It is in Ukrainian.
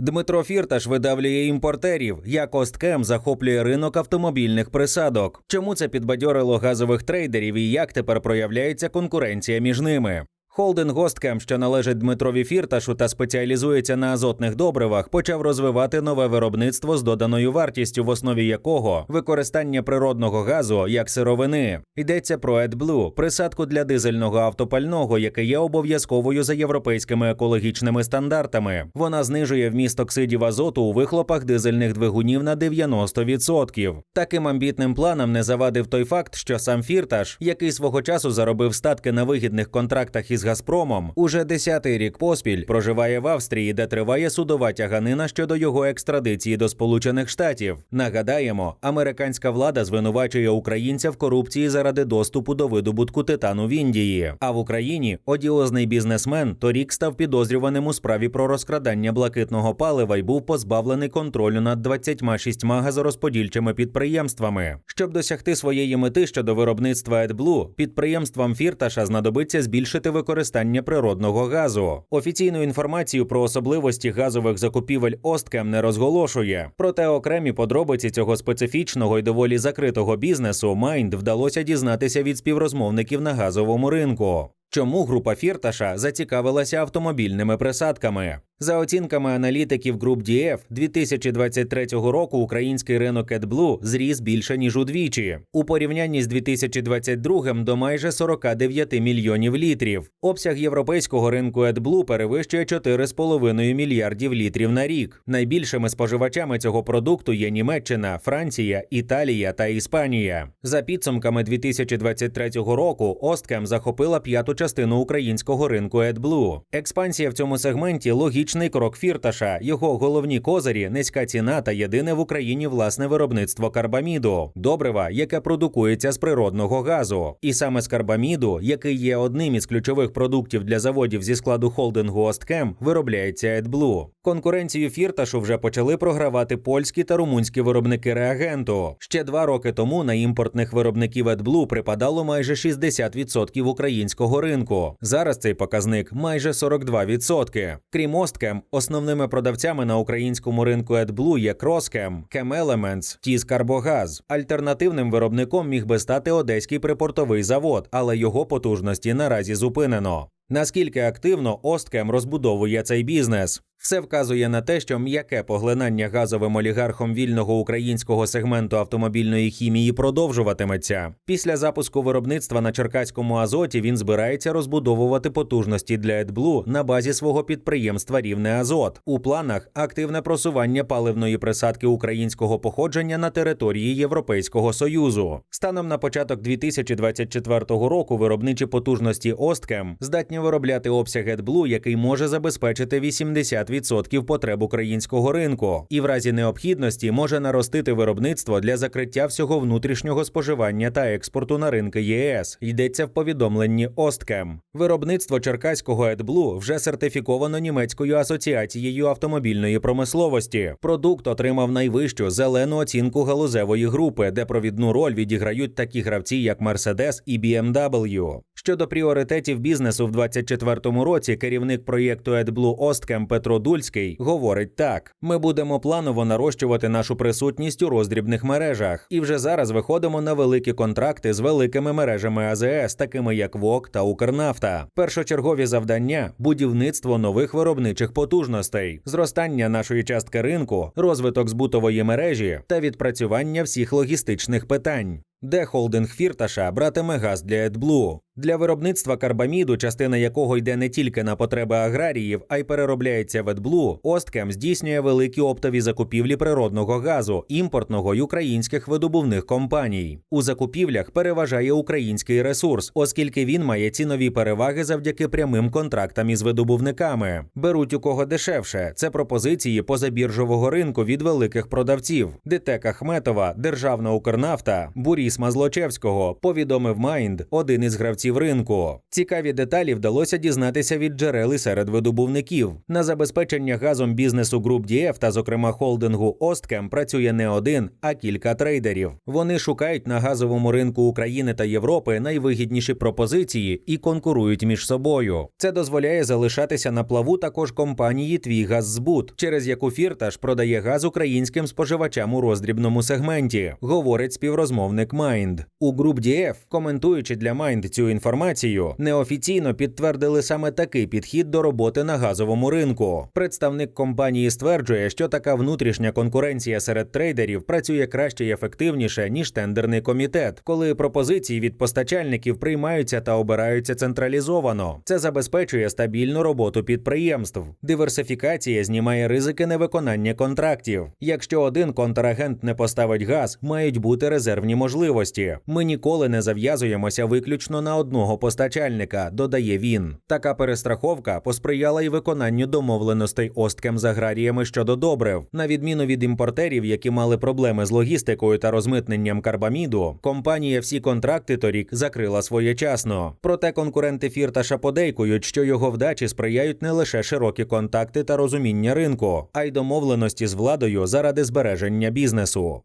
Дмитро Фірташ видавлює імпортерів, як Осткем захоплює ринок автомобільних присадок. Чому це підбадьорило газових трейдерів і як тепер проявляється конкуренція між ними? Холдинг Осткем, що належить Дмитрові Фірташу та спеціалізується на азотних добривах, почав розвивати нове виробництво з доданою вартістю, в основі якого використання природного газу як сировини. Йдеться про AdBlue – присадку для дизельного автопального, яке є обов'язковою за європейськими екологічними стандартами. Вона знижує вміст оксидів азоту у вихлопах дизельних двигунів на 90%. Таким амбітним планам не завадив той факт, що сам Фірташ, який свого часу заробив статки на вигідних контрактах із Газпромом, уже десятий рік поспіль проживає в Австрії, де триває судова тяганина щодо його екстрадиції до Сполучених Штатів. Нагадаємо, американська влада звинувачує українця в корупції заради доступу до видобутку титану в Індії. А в Україні одіозний бізнесмен торік став підозрюваним у справі про розкрадання блакитного палива і був позбавлений контролю над 26 газорозподільчими підприємствами. Щоб досягти своєї мети щодо виробництва AdBlue, підприємствам Фірташа знадобиться збільшити використання природного газу. Офіційну інформацію про особливості газових закупівель Осткем не розголошує. Проте окремі подробиці цього специфічного і доволі закритого бізнесу Майнд вдалося дізнатися від співрозмовників на газовому ринку. Чому група Фірташа зацікавилася автомобільними присадками? За оцінками аналітиків груп DF, 2023 року український ринок AdBlue зріс більше ніж удвічі, у порівнянні з 2022 до майже 49 мільйонів літрів. Обсяг європейського ринку AdBlue перевищує 4,5 мільярдів літрів на рік. Найбільшими споживачами цього продукту є Німеччина, Франція, Італія та Іспанія. За підсумками 2023 року Осткем захопила п'яту частину українського ринку AdBlue. Експансія в цьому сегменті логічний крок фірташа. Його головні козирі низька ціна та єдине в Україні власне виробництво карбаміду, добрива, яке продукується з природного газу. І саме з карбаміду, який є одним із ключових продуктів для заводів зі складу холдингу Осткем, виробляється AdBlue. Конкуренцію фірташу вже почали програвати польські та румунські виробники реагенту. Ще два роки тому на імпортних виробників AdBlue припадало майже 60% українського ринку. Зараз цей показник майже 42%. Крім Осткем, основними продавцями на українському ринку AdBlue є Кроскем, Elements, Тіз Карбогаз. Альтернативним виробником міг би стати одеський припортовий завод, але його потужності наразі зупинено. Наскільки активно Осткем розбудовує цей бізнес? Все вказує на те, що м'яке поглинання газовим олігархом вільного українського сегменту автомобільної хімії продовжуватиметься. Після запуску виробництва на Черкаському азоті він збирається розбудовувати потужності для AdBlue на базі свого підприємства Рівне Азот. У планах активне просування паливної присадки українського походження на території Європейського союзу. Станом на початок 2024 року виробничі потужності Осткем здатні виробляти обсяг AdBlue, який може забезпечити 80% потреб українського ринку, і в разі необхідності може наростити виробництво для закриття всього внутрішнього споживання та експорту на ринки ЄС. Йдеться в повідомленні Осткем. Виробництво черкаського AdBlue вже сертифіковано німецькою асоціацією автомобільної промисловості. Продукт отримав найвищу зелену оцінку галузевої групи, де провідну роль відіграють такі гравці, як Mercedes і BMW. Щодо пріоритетів бізнесу в 2024 році, керівник проєкту AdBlue Осткем Петро Дульський говорить так: ми будемо планово нарощувати нашу присутність у роздрібних мережах, і вже зараз виходимо на великі контракти з великими мережами АЗС, такими як ВОК та Укрнафта. Першочергові завдання будівництво нових виробничих потужностей, зростання нашої частки ринку, розвиток збутової мережі та відпрацювання всіх логістичних питань. Де холдинг Фірташа братиме газ для AdBlue? Для виробництва карбаміду, частина якого йде не тільки на потреби аграріїв, а й переробляється в AdBlue, Осткем здійснює великі оптові закупівлі природного газу, імпортного й українських видобувних компаній. У закупівлях переважає український ресурс, оскільки він має цінові переваги завдяки прямим контрактам із видобувниками. Беруть у кого дешевше. Це пропозиції позабіржового ринку від великих продавців: ДТЕК Ахметова, Державна Укрнафта, Бурі Борисма Злочевського, повідомив Майнд, один із гравців ринку. Цікаві деталі вдалося дізнатися від джерел серед видобувників. На забезпечення газом бізнесу груп DF та, зокрема, холдингу Осткем працює не один, а кілька трейдерів. Вони шукають на газовому ринку України та Європи найвигідніші пропозиції і конкурують між собою. Це дозволяє залишатися на плаву також компанії Твій Газзбут, через яку Фірташ продає газ українським споживачам у роздрібному сегменті, говорить співрозмовник Майнд. У груп DF, коментуючи для Майнд цю інформацію, неофіційно підтвердили саме такий підхід до роботи на газовому ринку. Представник компанії стверджує, що така внутрішня конкуренція серед трейдерів працює краще і ефективніше ніж тендерний комітет, коли пропозиції від постачальників приймаються та обираються централізовано. Це забезпечує стабільну роботу підприємств. Диверсифікація знімає ризики невиконання контрактів. Якщо один контрагент не поставить газ, мають бути резервні можливості. Ми ніколи не зав'язуємося виключно на одного постачальника, додає він. Така перестраховка посприяла й виконанню домовленостей Осткем з аграріями щодо добрив. На відміну від імпортерів, які мали проблеми з логістикою та розмитненням карбаміду, компанія всі контракти торік закрила своєчасно. Проте конкуренти Фірташа подейкують, що його вдачі сприяють не лише широкі контакти та розуміння ринку, а й домовленості з владою заради збереження бізнесу.